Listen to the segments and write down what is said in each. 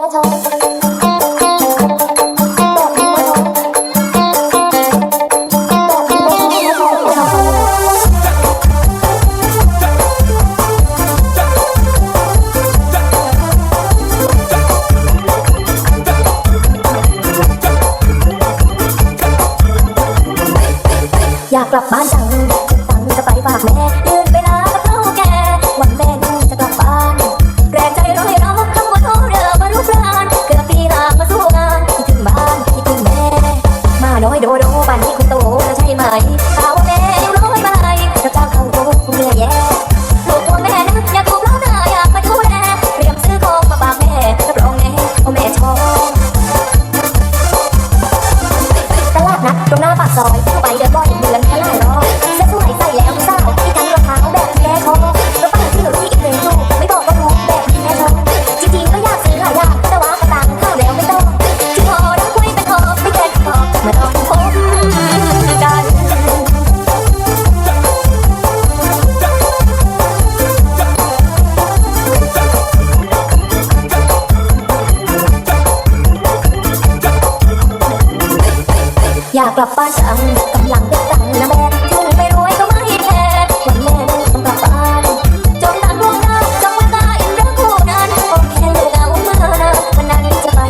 แม่ชมอยากกลับบ้านจัง โดโดป่านนี้คุณโตแล้วใช่ไหมข่าวว่าแม่ยังร้อยมาลัยรับจ้างเข้าโตคงเหนื่อยแย่ลูกตัวแม่นะอยากถูกแล้าหน้าอยากมาดูแลเตรียมซื้อของมาฝากแม่รับรองแน่ว่าแม่ชอบตลาดนัดตรงหน้าปากซอยเข้าไปเดินบ่อยเดือน อยากกลับบ้านจังกำลังเด็กตังนะแม่ถึงไม่รวยก็ไม่แคร์วันแม่ต้องกลับบ้านจงตังล่วงน้าจงไว้ตาอินรักคู่นั้นโอเคลูกเอาเมื่อนะวันนั้นจะไป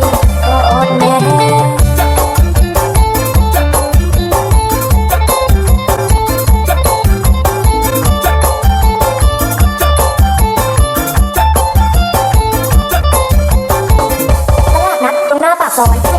กอดแม่ตลาดนัดตรงหน้าปากซอย